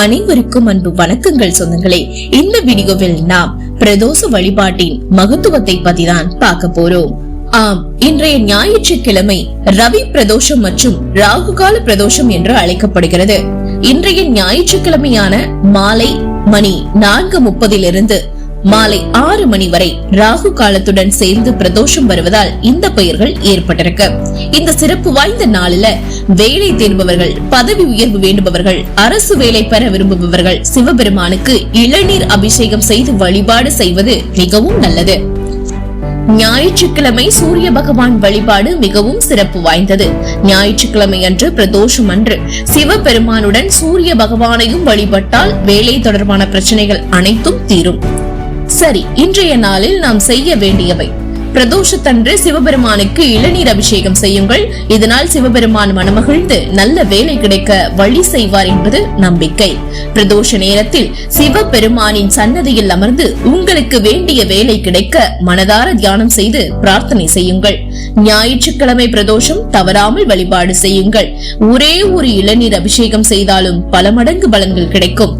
அனைவருக்கும் அன்பு வணக்கங்கள் சொந்தங்களே. இந்த வீடியோவில் நாம் பிரதோஷ வழிபாட்டின் மகத்துவத்தை பத்தி தான் பார்க்க போறோம். ஆம் இன்றைய ஞாயிற்றுக்கிழமை ரவி பிரதோஷம் மற்றும் ராகுகால பிரதோஷம் என்று அழைக்கப்படுகிறது. இன்றைய ஞாயிற்றுக்கிழமையான மாலை மணி நான்கு முப்பதிலிருந்து மாலை ஆறு மணி வரை ராகு காலத்துடன் சேர்ந்து பிரதோஷம் வருவதால் இந்த பெயர்கள் ஏற்பட்டிருக்கு. இந்த சிறப்பு வாய்ந்த நாளில வேலை தேடுபவர்கள் பதவி உயர்வு வேண்டுபவர்கள் அரசு வேலை பெற விரும்புபவர்கள் சிவபெருமானுக்கு இளநீர் அபிஷேகம் செய்து வழிபாடு செய்வது மிகவும் நல்லது. ஞாயிற்றுக்கிழமை சூரிய பகவான் வழிபாடு மிகவும் சிறப்பு வாய்ந்தது. ஞாயிற்றுக்கிழமை அன்று பிரதோஷம் அன்று சிவபெருமானுடன் சூரிய பகவானையும் வழிபட்டால் வேலை தொடர்பான பிரச்சனைகள் அனைத்தும் தீரும். சரி இன்றைய நாளில் நாம் செய்ய வேண்டியவை. பிரதோஷத்தன்று சிவபெருமானுக்கு இளநீர் அபிஷேகம் செய்யுங்கள். இதனால் சிவபெருமான் மனமகிழ்ந்து நல்ல வேலை கிடைக்க வழி செய்வார் என்பது நம்பிக்கை. பிரதோஷ நேரத்தில் சிவபெருமானின் சன்னதியில் அமர்ந்து உங்களுக்கு வேண்டிய வேலை கிடைக்க மனதார தியானம் செய்து பிரார்த்தனை செய்யுங்கள். ஞாயிற்றுக்கிழமை பிரதோஷம் தவறாமல் வழிபாடு செய்யுங்கள். ஒரே ஒரு இளநீர் அபிஷேகம் செய்தாலும் பல மடங்கு பலன்கள் கிடைக்கும்.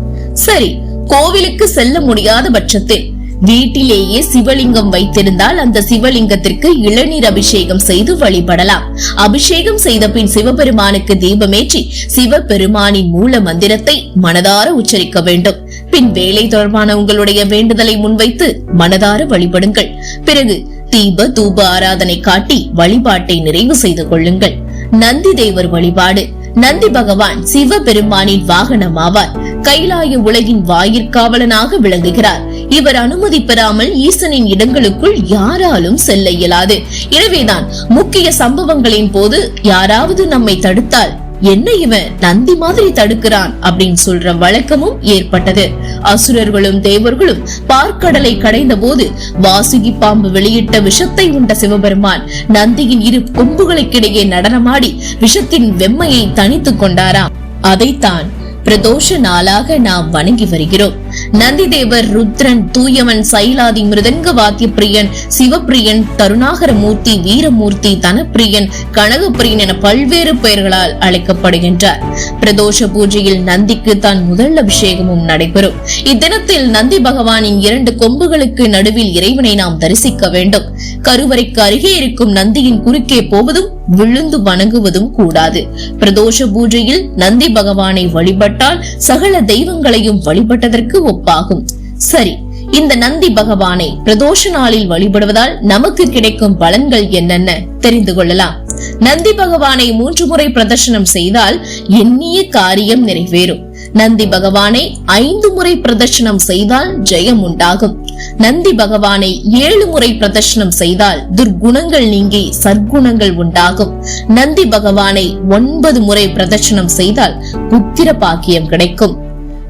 சரி கோவிலுக்கு செல்ல முடியாத பட்சத்தில் வீட்டிலேயே சிவலிங்கம் வைத்திருந்தால் அந்த சிவலிங்கத்திற்கு இளநீர் அபிஷேகம் செய்து வழிபடலாம். அபிஷேகம் செய்த பின் சிவபெருமானுக்கு தீபமேற்றி சிவபெருமானின் மூல மந்திரத்தை மனதார உச்சரிக்க வேண்டும். பின் வேலை தொடர்பான உங்களுடைய வேண்டுதலை முன்வைத்து மனதார வழிபடுங்கள். பிறகு தீப தூப ஆராதனை காட்டி வழிபாட்டை நிறைவு செய்து கொள்ளுங்கள். நந்தி தேவர் வழிபாடு. நந்தி பகவான் சிவபெருமானின் வாகனம் ஆவார் கைலாய உலகின் வாயிற்காவலனாக விளங்குகிறார். இவர் அனுமதி பெறாமல் ஈசனின் இடங்களுக்குள் யாராலும் செல்ல இயலாது. எனவேதான் முக்கிய சம்பவங்களின் போது யாராவது நம்மை தடுத்தால் என்ன இவன் நந்தி மாதிரி தடுக்கிறான் அப்படின்னு சொல்ற வழக்கமும் ஏற்பட்டது. அசுரர்களும் தேவர்களும் பார்க்கடலை கடைந்த போது வாசுகி பாம்பு வெளியிட்ட விஷத்தை உண்ட சிவபெருமான் நந்தியின் இரு கொம்புகளுக்கிடையே நடனமாடி விஷத்தின் வெம்மையை தனித்துக் கொண்டாராம். அதைத்தான் பிரதோஷ நாளாக நாம் வணங்கி வருகிறோம். நந்திதேவர் ருத்ரன் தூயவன் சைலாதி மிருதங்க வாத்திய பிரியன் சிவப்பிரியன் கருணாகரமூர்த்தி வீரமூர்த்தி தனப்பிரியன் கனகப்பிரியன் என பல்வேறு பெயர்களால் அழைக்கப்படுகின்றார். பிரதோஷ பூஜையில் நந்திக்கு தான் முதல் அபிஷேகமும் நடைபெறும். இத்தினத்தில் நந்தி பகவானின் இரண்டு கொம்புகளுக்கு நடுவில் இறைவனை நாம் தரிசிக்க வேண்டும். கருவறைக்கு அருகே இருக்கும் நந்தியின் குறுக்கே போவதும் விழுந்து வணங்குவதும் கூடாது. பிரதோஷ பூஜையில் நந்தி பகவானை வழிபட்டால் சகல தெய்வங்களையும் வழிபட்டதற்கு ஒப்பாகும். சரி இந்த நந்தி பகவானை பிரதோஷ நாளில் வழிபடுவதால் நமக்கு கிடைக்கும் பலன்கள் என்னென்ன தெரிந்து கொள்ளலாம். நந்தி பகவானை மூன்று முறை பிரதர்ஷனம் செய்தால் எண்ணிய காரியம் நிறைவேறும். நந்தி பகவானை ஐந்து முறை பிரதர்ஷனம் செய்தால் ஜெயம் உண்டாகும். நந்தி பகவானை ஏழு முறை பிரதர்ஷனம் செய்தால் துர்குணங்கள் நீங்கி சர்க்குணங்கள் உண்டாகும். நந்தி பகவானை ஒன்பது முறை பிரதர்ஷனம் செய்தால் புத்திர பாக்கியம் கிடைக்கும்.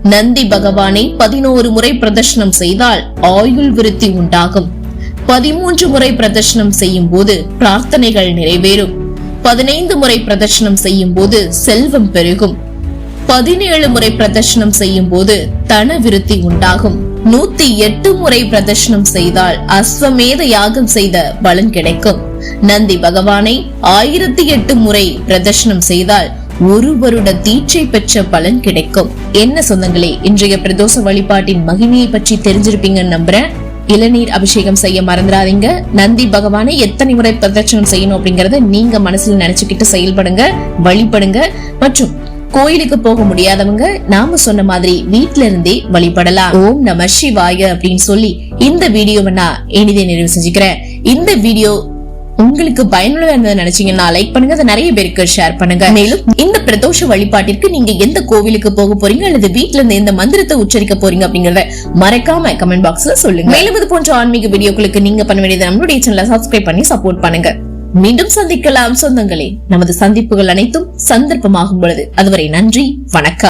நந்தி பகவானை பதினோரு முறை பிரதர்ஷனம் செய்தால் ஆயுள் விருத்தி உண்டாகும். பதிமூன்று முறை பிரதர்ஷனம் செய்யும் போது பிரார்த்தனைகள் நிறைவேறும். பதினைந்து முறை பிரதர்ஷனம் செய்யும் போது செல்வம் பெருகும். பதினேழு முறை பிரதர்ஷனம் செய்யும் போது தன விருத்தி உண்டாகும். நூத்தி எட்டு முறை பிரதர்ஷனம் செய்தால் அஸ்வமேத யாகம் செய்த பலன் கிடைக்கும். நந்தி பகவானை ஆயிரத்தி எட்டு முறை பிரதர்ஷனம் செய்தால் ஒரு வருட தீட்சை பெற்ற பலன் கிடைக்கும். என்ன சொந்தங்களே இன்றைய பிரதோஷ வழிபாட்டின் மகிமையை பற்றி தெரிஞ்சிருப்பீங்கன்னு நம்புறேன். இளநீர் அபிஷேகம் செய்ய மறந்துடாதீங்க. நந்தி பகவானை எத்தனை முறை பிரதட்சணம் செய்யணும் அப்படிங்கறத நீங்க மனசுல நினைச்சுக்கிட்டு செயல்படுங்க வழிபடுங்க. மற்றும் கோயிலுக்கு போக முடியாதவங்க நாம சொன்ன மாதிரி வீட்ல இருந்தே வழிபடலாம். ஓம் நம சிவாய அப்படின்னு சொல்லி இந்த வீடியோவை நான் இனிதே நிறைவு செஞ்சுக்கிறேன். இந்த வீடியோ உங்களுக்கு பயனுள்ளதா இருந்ததை நினைச்சீங்கன்னா லைக் பண்ணுங்க. அதை நிறைய பேருக்கு ஷேர் பண்ணுங்க. மேலும் இந்த பிரதோஷ வழிபாட்டிற்கு நீங்க எந்த கோவிலுக்கு போக போறீங்க? அல்லது வீட்டுல இருந்து எந்த மந்திரத்தை உச்சரிக்க போறீங்க? அப்படிங்கறத மறக்காம கமெண்ட் பாக்ஸ்ல சொல்லுங்க. மேலும் இது போன்ற ஆன்மீக வீடியோக்களுக்கு நீங்க பண்ண வேண்டியது நம்மளுடைய சேனலை சப்ஸ்கிரைப் பண்ணி சப்போர்ட் பண்ணுங்க. மீண்டும் சந்திக்கலாம். சொந்தங்களே நமது சந்திப்புகள் அனைத்தும் சந்தர்ப்பமாகும் பொழுது. அதுவரை நன்றி வணக்கம்.